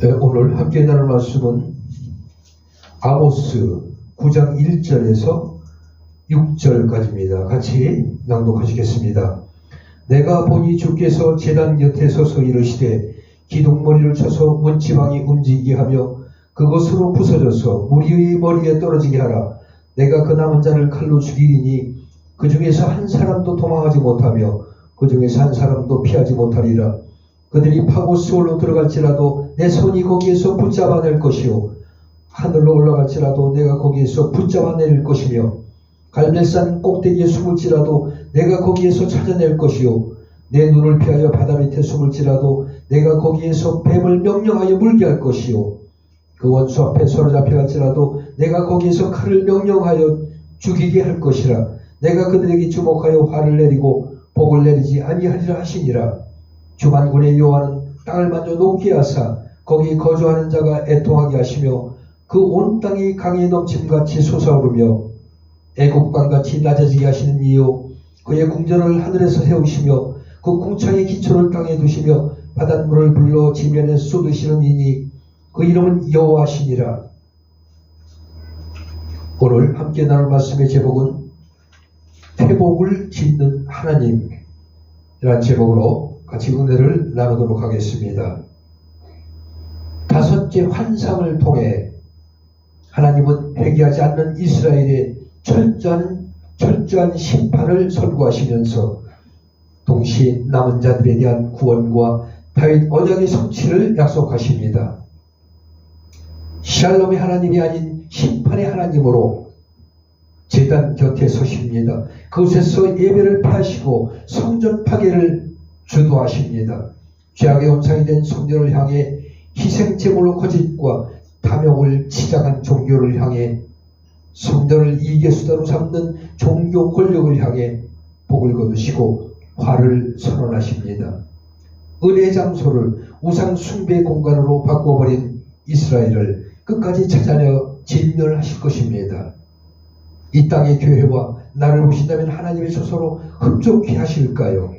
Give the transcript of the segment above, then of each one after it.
네, 오늘 함께 나눌 말씀은 아모스 9장 1절에서 6절까지입니다. 같이 낭독하시겠습니다. 내가 보니 주께서 제단 곁에 서서 이르시되 기둥머리를 쳐서 문지방이 움직이게 하며 그것으로 부서져서 무리의 머리에 떨어지게 하라. 내가 그 남은 자를 칼로 죽이리니 그 중에서 한 사람도 도망하지 못하며 그 중에서 한 사람도 피하지 못하리라. 그들이 파고 수월로 들어갈지라도 내 손이 거기에서 붙잡아 낼 것이요. 하늘로 올라갈지라도 내가 거기에서 붙잡아낼 것이며 갈멜산 꼭대기에 숨을지라도 내가 거기에서 찾아낼 것이요. 내 눈을 피하여 바다 밑에 숨을지라도 내가 거기에서 뱀을 명령하여 물게 할 것이요. 그 원수 앞에 사로잡혀 갈지라도 내가 거기에서 칼을 명령하여 죽이게 할 것이라. 내가 그들에게 주목하여 화를 내리고 복을 내리지 아니하리라 하시니라 주만군의 여호와는 땅을 만져 녹게 하사 거기 거주하는 자가 애통하게 하시며 그 온 땅이 강에 넘침같이 솟아오르며 애국강같이 낮아지게 하시는 이요 그의 궁전을 하늘에서 세우시며 그 궁창의 기초를 땅에 두시며 바닷물을 불러 지면에 쏟으시는 이니 그 이름은 여호와시니라. 오늘 함께 나눌 말씀의 제목은 태복을 짓는 하나님이란 제목으로 같이 은혜를 나누도록 하겠습니다. 다섯째 환상을 통해 하나님은 회개하지 않는 이스라엘의 철저한, 철저한 심판을 선고하시면서 동시에 남은 자들에 대한 구원과 다윗 언약의 성취를 약속하십니다. 샬롬의 하나님이 아닌 심판의 하나님으로 재단 곁에 서십니다. 그곳에서 예배를 폐하시고 성전 파괴를 주도하십니다. 죄악의 원상이 된 성전을 향해 희생제물로 거짓과 탐욕을 치장한 종교를 향해 성전을 이계수다로 삼는 종교 권력을 향해 복을 거두시고 화를 선언하십니다. 은혜 장소를 우상 숭배 공간으로 바꿔버린 이스라엘을 끝까지 찾아내 진멸하실 것입니다. 이 땅의 교회와 나를 보신다면 하나님의 조서로 흡족히 하실까요?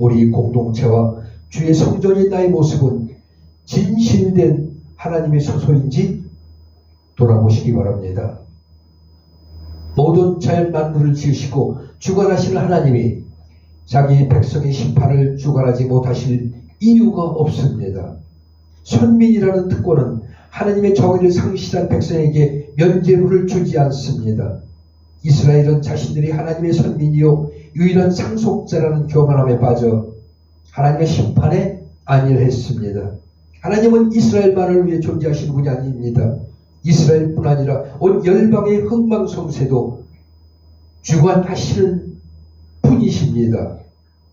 우리 공동체와 주의 성전인 나의 모습은 진실된 하나님의 소소인지 돌아보시기 바랍니다. 모든 자연 만물을 지으시고 주관하시는 하나님이 자기 백성의 심판을 주관하지 못하실 이유가 없습니다. 선민이라는 특권은 하나님의 정의를 상실한 백성에게 면죄부를 주지 않습니다. 이스라엘은 자신들이 하나님의 선민이요 유일한 상속자라는 교만함에 빠져 하나님의 심판에 안일했습니다. 하나님은 이스라엘만을 위해 존재하시는 분이 아닙니다. 이스라엘뿐 아니라 온 열방의 흥망성쇠도 주관하시는 분이십니다.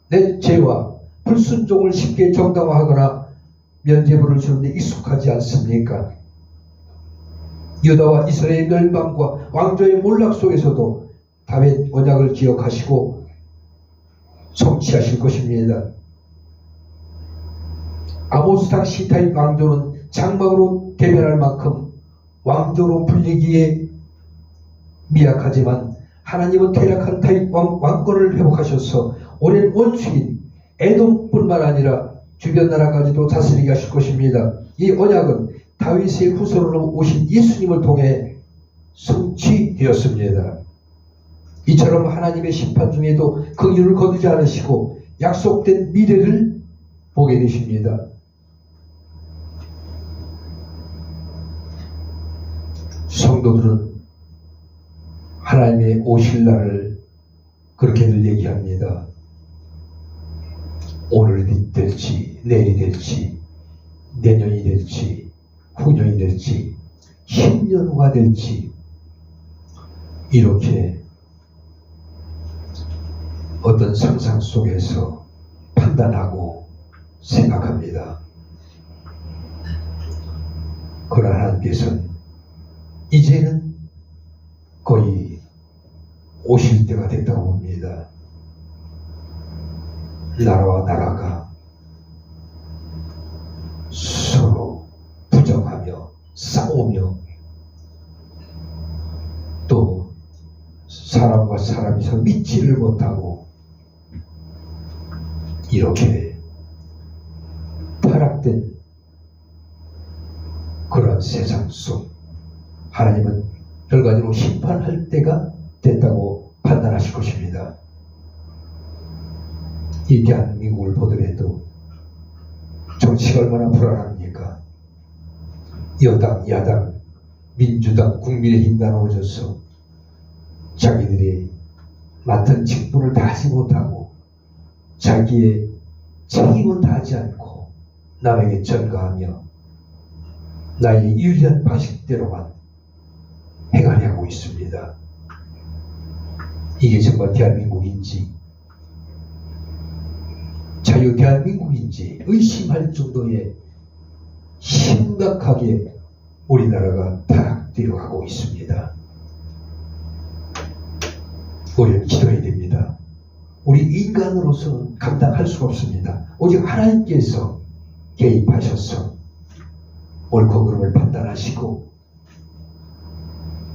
내 죄와 불순종을 쉽게 정당화하거나 면죄부를 주는데 익숙하지 않습니까? 유다와 이스라엘 멸망과 왕조의 몰락 속에서도 다윗 언약을 기억하시고 성취하실 것입니다. 아모스 당시 다윗 왕조는 장막으로 대변할 만큼 왕조로 불리기에 미약하지만 하나님은 퇴락한 다윗 왕, 왕권을 회복하셔서 오랜 원수인 에돔뿐만 아니라 주변 나라까지도 다스리게 하실 것입니다. 이 언약은 다윗의 후손으로 오신 예수님을 통해 성취되었습니다. 이처럼 하나님의 심판 중에도 그 일을 거두지 않으시고 약속된 미래를 보게 되십니다. 성도들은 하나님의 오실 날을 그렇게들 얘기합니다. 오늘이 될지, 내일이 될지, 내년이 될지, 후년이 될지, 10년 후가 될지, 이렇게 어떤 상상 속에서 판단하고 생각합니다. 그러나 하나님께서는 이제는 거의 오실 때가 됐다고 봅니다. 나라와 나라가 서로 부정하며 싸우며 또 사람과 사람이 서로 믿지를 못하고 이렇게 타락된 어두운 세상 속 하나님은 결과적으로 심판할 때가 됐다고 판단하실 것입니다. 이 대한민국을 보더라도 정치가 얼마나 불안합니까? 여당, 야당, 민주당, 국민의힘 나누어져서 자기들이 맡은 직분을 다하지 못하고 자기의 책임은 다하지 않고 남에게 전가하며 나의 유리한 방식대로만 행하려고 있습니다. 이게 정말 대한민국인지 자유 대한민국인지 의심할 정도의 심각하게 우리나라가 타락되어 가고 있습니다. 우리는 됩니다. 우리 인간으로서는 감당할 수가 없습니다. 오직 하나님께서 개입하셔서 옳고 그름을 판단하시고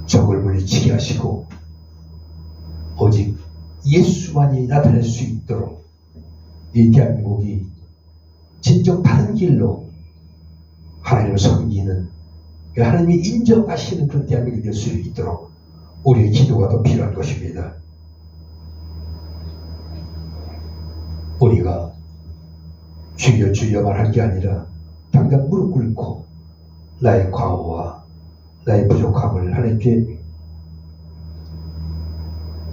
적을 물리치게 하시고 오직 예수만이 나타날 수 있도록 이 대한민국이 진정 바른 길로 하나님을 섬기는 하나님이 인정하시는 그런 대한민국이 될 수 있도록 우리의 기도가 더 필요한 것입니다. 우리가 주여 주여 말할 게 아니라 당장 무릎 꿇고 나의 과오와 나의 부족함을 하나님께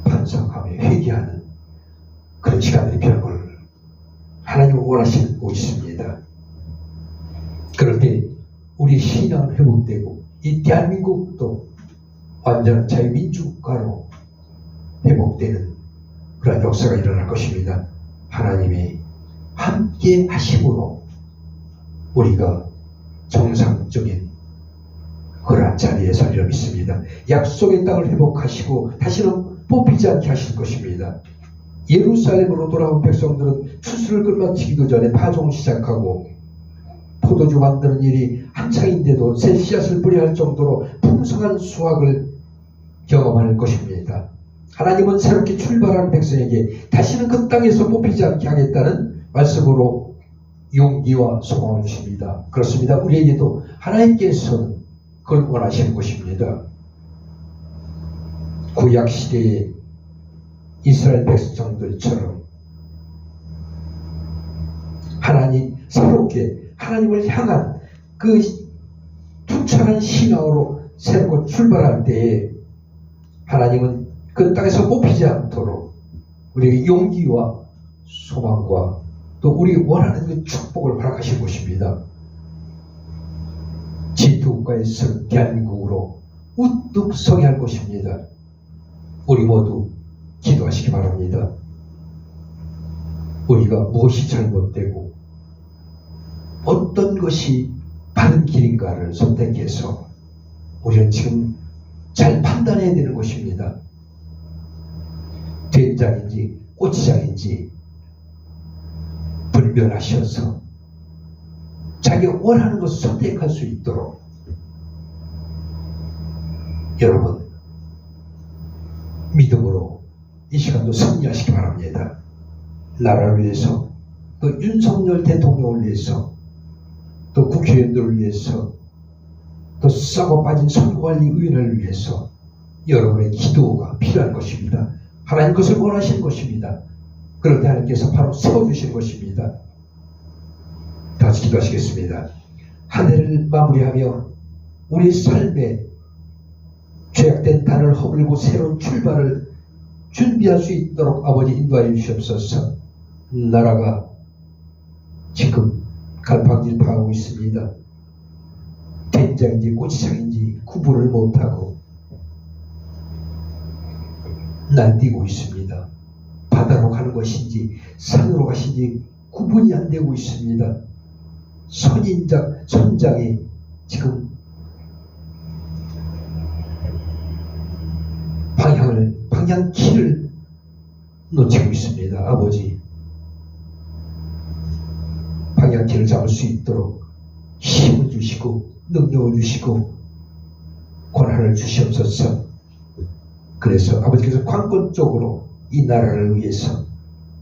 반성하며 회개하는 그런 시간들이 필요한 걸 하나님 원하시고 있습니다. 그럴 때 우리 신앙은 회복되고 이 대한민국도 완전한 자유민주국가로 회복되는 그런 역사가 일어날 것입니다. 하나님이 함께 하심으로 우리가 정상적인 그러한 자리에 서리라 믿습니다. 약속의 땅을 회복하시고 다시는 뽑히지 않게 하실 것입니다. 예루살렘으로 돌아온 백성들은 추수를 끝마치기도 전에 파종을 시작하고 포도주 만드는 일이 한창인데도 새 씨앗을 뿌려야 할 정도로 풍성한 수확을 경험할 것입니다. 하나님은 새롭게 출발하는 백성에게 다시는 그 땅에서 뽑히지 않게 하겠다는 말씀으로 용기와 소망을 주십니다. 그렇습니다. 우리에게도 하나님께서는 그걸 원하시는 것입니다. 구약 시대의 이스라엘 백성들처럼 하나님 새롭게 하나님을 향한 그 투철한 신앙으로 새롭게 출발할 때에 하나님은 그 땅에서 뽑히지 않도록 우리에게 용기와 소망과 또 우리 원하는 그 축복을 허락하신 것입니다. 지투국가에서 대한민국으로 우뚝 서게 할 것입니다. 우리 모두 기도하시기 바랍니다. 우리가 무엇이 잘못되고 어떤 것이 바른 길인가를 선택해서 우리는 지금 잘 판단해야 되는 것입니다. 된장인지 고추장인지 분별하셔서 자기가 원하는 것을 선택할 수 있도록 여러분 믿음으로 이 시간도 승리하시기 바랍니다. 나라를 위해서 또 윤석열 대통령을 위해서 또 국회의원들을 위해서 또 썩어 빠진 선관위 의원을 위해서 여러분의 기도가 필요한 것입니다. 하나님 것을 원하시는 것입니다. 때 하나님께서 바로 세워주시는 것입니다. 다시 기도하시겠습니다. 한 해를 마무리하며 우리 삶에 죄악된 단을 허물고 새로운 출발을 준비할 수 있도록 아버지 인도하여 주시옵소서. 나라가 지금 갈팡질팡하고 있습니다. 된장인지 고추장인지 구분을 못하고 날뛰고 있습니다. 바다로 가는 것인지 산으로 가신지 구분이 안 되고 있습니다. 선인장, 선장이 지금 방향을, 방향키를 놓치고 있습니다. 아버지. 방향키를 잡을 수 있도록 힘을 주시고, 능력을 주시고, 권한을 주시옵소서. 그래서 아버지께서 관권 쪽으로 이 나라를 위해서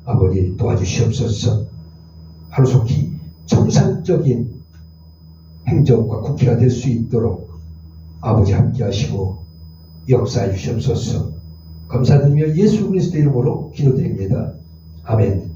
아버지 도와주시옵소서. 하루속히 정상적인 행정과 국회가 될 수 있도록 아버지 함께 하시고 역사해 주시옵소서. 감사드리며 예수 그리스도 이름으로 기도드립니다. 아멘.